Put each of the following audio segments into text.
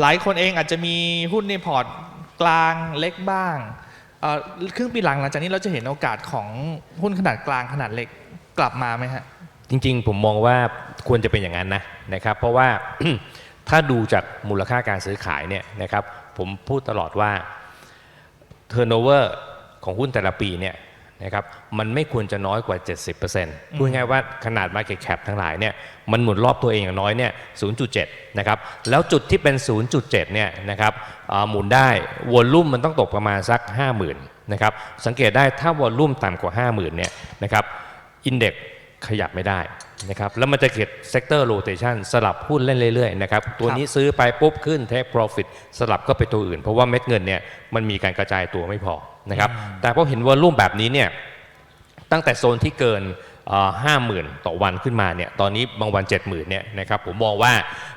หลายคนเองอาจจะมีหุ้นในพอร์ตกลางเล็กบ้างเครึ่งปีหลังหลังจากนี้เราจะเห็นโอกาสของหุ้นขนาดกลางขนาดเล็กกลับมาไหมฮะจริงๆ ผมมองว่าควรจะเป็นอย่างนั้นนะนะครับเพราะว่าถ้าดูจากมูลค่าการซื้อขายเนี่ยนะครับผมพูดตลอดว่า turnover ของหุ้นแต่ละปีเนี่ย นะครับมันไม่ควรจะน้อยกว่า 70%พูดง่ายๆว่าขนาด market cap ทั้งหลายเนี่ยมันหมุนรอบตัวเองอย่างน้อยเนี่ย 0.7 นะครับ แล้วจุดที่เป็น 0.7 เนี่ยนะครับอ่าหมุนได้วอลลุ่มมันต้องตกประมาณสัก 50,000 นะครับ สังเกตได้ถ้าวอลลุ่มต่ำกว่า 50,000 เนี่ยนะครับอินเด็กขยับไม่ได้ นะครับแล้วมันจะเกิด sector rotation สลับหุ้นเล่นเรื่อยๆนะครับตัวนี้ซื้อไปปุ๊บขึ้น take profit สลับก็ไปตัวอื่น เพราะว่าเม็ดเงินเนี่ยมันมีการกระจายตัวไม่พอนะครับแต่พอเห็นวอลลุ่มแบบนี้เนี่ยตั้งแต่โซนที่เกิน ห้าหมื่นต่อวันขึ้นมาเนี่ยตอนนี้บางวัน 7 0,000เนี่ยนะครับผมมองว่า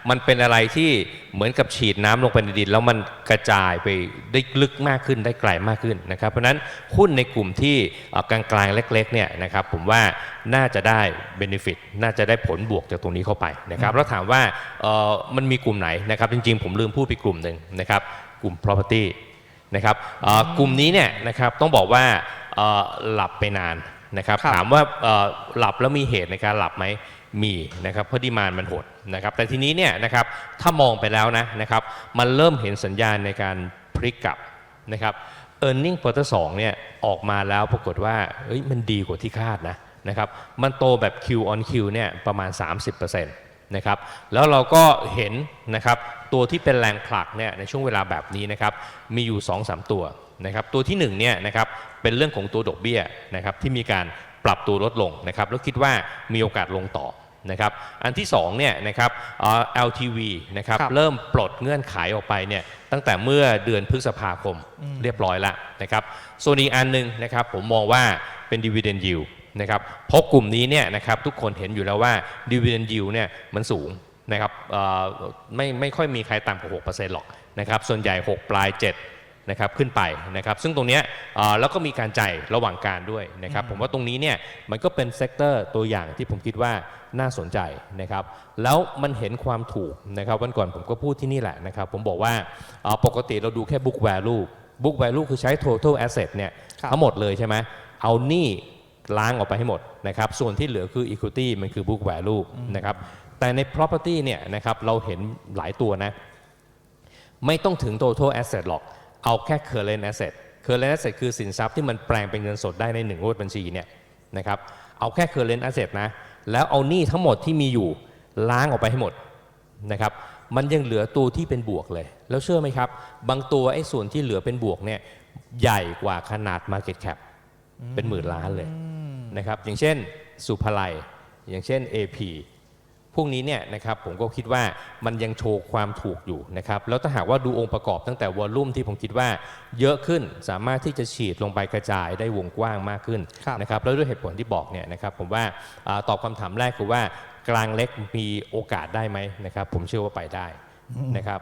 มันเป็นอะไรที่เหมือนกับฉีดน้ำลงไปในดิน แล้วมันกระจายไปได้ลึกมากขึ้นได้ไกลมากขึ้นนะครับ เพราะนั้นหุ้นในกลุ่มที่กลางๆเล็กๆเนี่ยนะครับผมว่าน่าจะได้ benefit น่าจะได้ผลบวกจากตรงนี้เข้าไปนะครับแล้วถามว่ามันมีกลุ่มไหนนะครับจริงๆ ผมลืมพูดไปกลุ่มหนึ่งนะครับกลุ่ม property นะครับกลุ่มนี้เนี่ยนะครับต้องบอกว่าหลับไปนาน นะครับครับถามว่าเอ่อหลับแล้วมีเหตุในการหลับไหมมีนะครับเพราะดีมานมันหดนะครับแต่ทีนี้เนี่ยนะครับถ้ามองไปแล้วนะนะครับมันเริ่มเห็นสัญญาณในการพลิกกลับนะครับ e a r n i n g quarter 2เนี่ยออกมาแล้วปรากฏว่าเอ้ยมันดีกว่าที่คาดนะนะครับมันโตแบบ Q on Q เนี่ยประมาณ 30%นะครับแล้วเราก็เห็นนะครับตัวที่เป็นแรงผลักเนี่ยในช่วงเวลาแบบนี้นะครับมีอยู่ 2-3 ตัว นะครับตัวที่1เนี่ยนะครับเป็นเรื่องของตัวดอกเบี้ยนะครับที่มีการปรับตัวลดลงนะครับแล้วคิดว่ามีโอกาสลงต่อนะครับอันที่2เนี่ยนะครับเอ่อ LTV นะครับครับเริ่มปลดเงื่อนไขออกไปเนี่ยตั้งแต่เมื่อเดือนพฤษภาคมเรียบร้อยแล้วนะครับส่วนอีกอันหนึงนะครับผมมองว่าเป็น dividend yield นะครับเพราะกลุ่มนี้เนี่ยนะครับทุกคนเห็นอยู่แล้วว่า dividend yield เนี่ยมันสูงนะครับเอ่อไม่ไม่ค่อยมีใครต่ำกว่า6%หรอกนะครับส่วนใหญ่ 6 ปลาย 7 นะครับขึ้นไปนะครับซึ่งตรงเนี้ยเอ่อแล้วก็มีการจ่ายระหว่างการด้วยนะครับผมว่าตรงนี้เนี่ยมันก็เป็นเซกเตอร์ตัวอย่างที่ผมคิดว่าน่าสนใจนะครับแล้วมันเห็นความถูกนะครับวันก่อนผมก็พูดที่นี่แหละนะครับผมบอกว่าเอ่อปกติเราดูแค่ book value book value คือใช้ total asset เนี่ยครับทั้งหมดเลยใช่ไหมเอาหนี้ล้างออกไปให้หมดนะครับส่วนที่เหลือคือ equity มันคือ book value นะครับแต่ใน property เนี่ยนะครับเราเห็นหลายตัวนะไม่ต้องถึง total asset หรอก เอาแค่ current asset current asset คือสินทรัพย์ที่มันแปลงเป็นเงินสดได้ในหนึ่งงวดบัญชีเนี่ยนะครับเอาแค่ current asset นะ แล้วเอาหนี้ทั้งหมดที่มีอยู่ล้างออกไปให้หมดนะครับมันยังเหลือตัวที่เป็นบวกเลย แล้วเชื่อไหมครับ บางตัวไอ้ส่วนที่เหลือเป็นบวกเนี่ยใหญ่กว่าขนาด market cap เป็นหมื่นล้านเลยนะครับอย่างเช่นสุภาลัยอย่างเช่น AP พวกนี้เนี่ยนะครับผมก็คิดว่ามันยังโชว์ความถูกอยู่นะครับแล้วถ้าหากว่าดูองค์ประกอบตั้งแต่วอลลุ่มที่ผมคิดว่าเยอะขึ้นสามารถที่จะฉีดลงไปกระจายได้วงกว้างมากขึ้นครับนะครับแล้วด้วยเหตุผลที่บอกเนี่ยนะครับผมว่าอาตอบคำถามแรกคือว่ากลางเล็กมีโอกาสได้ไหมนะครับผมเชื่อว่าไปได้นะครับ